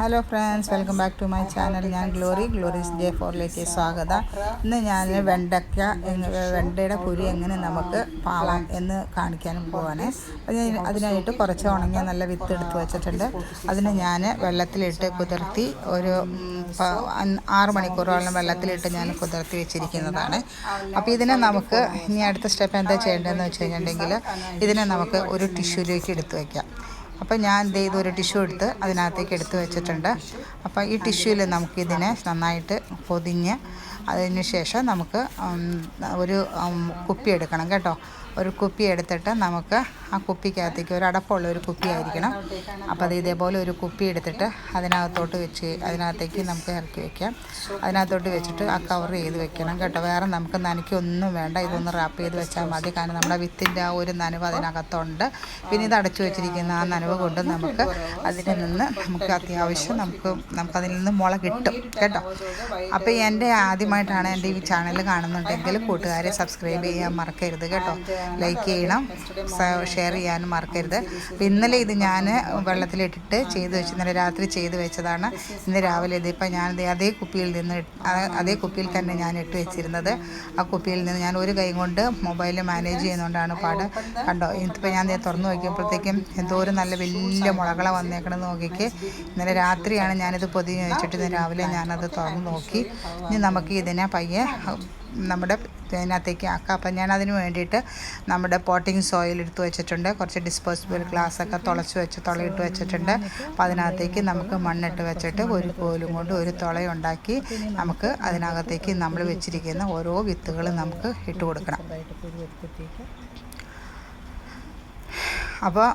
Hello friends welcome back to my channel ഞാൻ glory Glory's J ഫോറിലേക്ക് സ്വാഗതം. ഇന്ന് ഞാൻ വെണ്ടയ്ക്ക വെണ്ടയുടെ പുരി എങ്ങനെ നമുക്ക് പാവാം എന്ന് കാണിക്കാനും പോവാണ്. ഞാൻ അതിനായിട്ട് കുറച്ച് ഉണങ്ങിയ നല്ല വിത്ത് എടുത്ത് വെച്ചിട്ടുണ്ട്. അതിനെ ഞാൻ വെള്ളത്തിലിട്ട് കുതിർത്തി ഒരു ആറ് മണിക്കൂറോളം വെള്ളത്തിലിട്ട് ഞാൻ കുതിർത്തി വെച്ചിരിക്കുന്നതാണ്. അപ്പോൾ ഇതിനെ നമുക്ക് ഇനി അടുത്ത സ്റ്റെപ്പ് എന്താ ചെയ്യേണ്ടതെന്ന് വെച്ച് കഴിഞ്ഞിട്ടുണ്ടെങ്കിൽ ഇതിനെ നമുക്ക് ഒരു ടിഷ്യൂലേക്ക് എടുത്ത് വയ്ക്കാം അപ്പോൾ ഞാൻ എന്ത് ചെയ്തു ഒരു ടിഷ്യൂ എടുത്ത് അതിനകത്തേക്ക് എടുത്ത് വെച്ചിട്ടുണ്ട്. അപ്പോൾ ഈ ടിഷ്യൂവിൽ നമുക്കിതിനെ നന്നായിട്ട് പൊതിഞ്ഞ് അതിന് ശേഷം നമുക്ക് ഒരു കുപ്പി എടുക്കണം കേട്ടോ. ഒരു കുപ്പി എടുത്തിട്ട് നമുക്ക് ആ കുപ്പിക്കകത്തേക്ക് ഒരു അടപ്പുള്ള ഒരു കുപ്പി ആയിരിക്കണം അപ്പോൾ അത് ഇതേപോലെ ഒരു കുപ്പി എടുത്തിട്ട് അതിനകത്തോട്ട് വെച്ച് അതിനകത്തേക്ക് നമുക്ക് ഇറക്കി വെക്കാം. അതിനകത്തോട്ട് വെച്ചിട്ട് ആ കവർ ചെയ്ത് വെക്കണം കേട്ടോ. വേറെ നമുക്ക് നനയ്ക്കൊന്നും വേണ്ട. ഇതൊന്ന് റാപ്പ് ചെയ്ത് വെച്ചാൽ മതി. കാരണം നമ്മുടെ വിത്തിന്റെ ആ ഒരു നനവ് അതിനകത്തുണ്ട്. പിന്നെ ഇത് അടച്ചു വെച്ചിരിക്കുന്ന ആ നനവ് കൊണ്ട് നമുക്ക് അതിൽ നിന്ന് നമുക്ക് അത്യാവശ്യം നമുക്ക് നമുക്കതിൽ നിന്ന് മുള കിട്ടും കേട്ടോ. അപ്പോൾ എന്റെ ആദ്യമായിട്ടാണ് എന്റെ ഈ ചാനൽ കാണുന്നുണ്ടെങ്കിൽ കൂട്ടുകാരെ സബ്സ്ക്രൈബ് ചെയ്യാൻ മറക്കരുത് കേട്ടോ. ലൈക്ക് ചെയ്യണം ഷെയർ ചെയ്യാനും മറക്കരുത്. ഇന്നലെ ഇത് ഞാൻ വെള്ളത്തിലിട്ടിട്ട് ചെയ്ത് വെച്ച് ഇന്നലെ രാത്രി ചെയ്ത് വെച്ചതാണ്. ഇന്ന് രാവിലെ ഇതിപ്പോൾ ഞാൻ അതേ കുപ്പിയിൽ നിന്ന് അതേ കുപ്പിയിൽ തന്നെ ഞാൻ ഇട്ട് വെച്ചിരുന്നത്. ആ കുപ്പിയിൽ നിന്ന് ഞാൻ ഒരു കൈ കൊണ്ട് മൊബൈൽ മാനേജ് ചെയ്യുന്നതുകൊണ്ടാണ് പാട്. കണ്ടോ? ഇതിപ്പോൾ ഞാൻ തുറന്ന് നോക്കിയപ്പോഴത്തേക്കും എന്തോ ഒരു നല്ല വലിയ മുളകളെ വന്നേക്കണം നോക്കിക്ക്. ഇന്നലെ രാത്രിയാണ് ഞാനിത് പൊതിഞ്ഞ് വെച്ചിട്ട് ഇന്ന് രാവിലെ ഞാനത് തുറന്ന് നോക്കി. ഇനി നമുക്ക് ഇതിനെ പയ്യെ നമ്മുടെ ഇതിനകത്തേക്ക് ആക്കുക അപ്പം ഞാൻ അതിന് വേണ്ടിയിട്ട് നമ്മുടെ പോട്ടിങ് സോയിൽ എടുത്ത് വെച്ചിട്ടുണ്ട്. കുറച്ച് ഡിസ്പോസിബിൾ ഗ്ലാസ് ഒക്കെ തുളച്ച് വെച്ച് തുളയിട്ട് വെച്ചിട്ടുണ്ട്. അപ്പം അതിനകത്തേക്ക് നമുക്ക് മണ്ണിട്ട് വെച്ചിട്ട് ഒരു കോലും കൊണ്ട് ഒരു തുളയുണ്ടാക്കി നമുക്ക് അതിനകത്തേക്ക് നമ്മൾ വെച്ചിരിക്കുന്ന ഓരോ വിത്തുകളും നമുക്ക് ഇട്ട് കൊടുക്കണം. അപ്പോൾ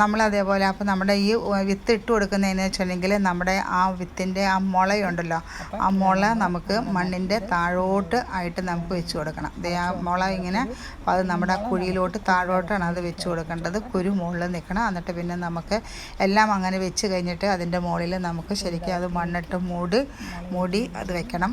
നമ്മൾ അതേപോലെ അപ്പോൾ നമ്മുടെ ഈ വിത്ത് ഇട്ട് കൊടുക്കുന്നതെന്ന് വെച്ചിട്ടുണ്ടെങ്കിൽ നമ്മുടെ ആ വിത്തിന്റെ ആ മുളയുണ്ടല്ലോ ആ മുള നമുക്ക് മണ്ണിന്റെ താഴോട്ട് ആയിട്ട് നമുക്ക് വെച്ച് കൊടുക്കണം. ദേ ആ മുള ഇങ്ങനെ അത് നമ്മുടെ കുഴിയിലോട്ട് താഴോട്ടാണ് അത് വെച്ച് കൊടുക്കേണ്ടത്. കുരു മുകളിൽ നിൽക്കണം എന്നിട്ട് പിന്നെ നമുക്ക് എല്ലാം അങ്ങനെ വെച്ച് കഴിഞ്ഞിട്ട് അതിന്റെ മുകളിൽ നമുക്ക് ശരിക്കും അത് മണ്ണിട്ട് മൂടി മൂടി അത് വെക്കണം.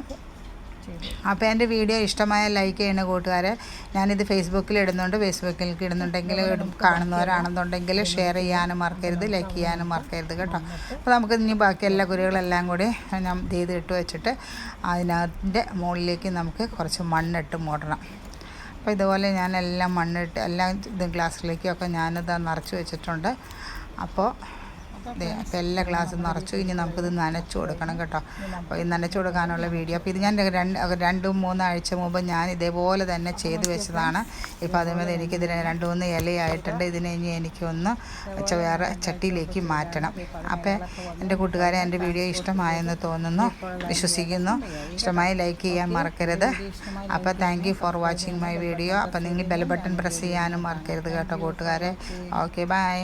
അപ്പോൾ എന്റെ വീഡിയോ ഇഷ്ടമായ ലൈക്ക് ചെയ്യുന്ന കൂട്ടുകാരെ ഞാനിത് ഫേസ്ബുക്കിൽ ഇടുന്നുണ്ട് ഫേസ്ബുക്കിലേക്ക് ഇടുന്നുണ്ടെങ്കിൽ ഇടും- കാണുന്നവരാണെന്നുണ്ടെങ്കിൽ ഷെയർ ചെയ്യാനും മറക്കരുത് ലൈക്ക് ചെയ്യാനും മറക്കരുത് കേട്ടോ. അപ്പോൾ നമുക്ക് ഇനി ബാക്കി എല്ലാ കുരുകളെല്ലാം കൂടി ഞാൻ ചെയ്ത് ഇട്ട് വെച്ചിട്ട് അതിനകത്തിന്റെ മുകളിലേക്ക് നമുക്ക് കുറച്ച് മണ്ണിട്ട് മൂടണം. അപ്പോൾ ഇതുപോലെ ഞാൻ എല്ലാം മണ്ണിട്ട് എല്ലാം ഇത് ഗ്ലാസ്സിലേക്കൊക്കെ ഞാനിത് നിറച്ച് വെച്ചിട്ടുണ്ട്. അപ്പോൾ എല്ലാ ഗ്ലാസ്സും നിറച്ചു. ഇനി നമുക്കിത് നനച്ചു കൊടുക്കണം കേട്ടോ. അപ്പോൾ ഇത് നനച്ചു കൊടുക്കാനുള്ള വീഡിയോ. അപ്പോൾ ഇത് ഞാൻ രണ്ട് രണ്ടും മൂന്നാഴ്ച മുമ്പ് ഞാൻ ഇതേപോലെ തന്നെ ചെയ്ത് വെച്ചതാണ്. ഇപ്പോൾ അതേപോലെ എനിക്കിത് രണ്ട് മൂന്ന് ഇലയായിട്ടുണ്ട്. ഇതിനെ ഇനി എനിക്കൊന്ന് വേറെ ചട്ടിയിലേക്ക് മാറ്റണം. അപ്പോൾ എന്റെ കൂട്ടുകാരെ എന്റെ വീഡിയോ ഇഷ്ടമായെന്ന് തോന്നുന്നു. വിശ്വസിക്കുന്നു. ഇഷ്ടമായി ലൈക്ക് ചെയ്യാൻ മറക്കരുത്. അപ്പോൾ thank for watching my video അപ്പോൾ നിങ്ങൾ ബെൽ ബട്ടൺ പ്രസ് ചെയ്യാനും മറക്കരുത് കേട്ടോ കൂട്ടുകാരെ. Okay bye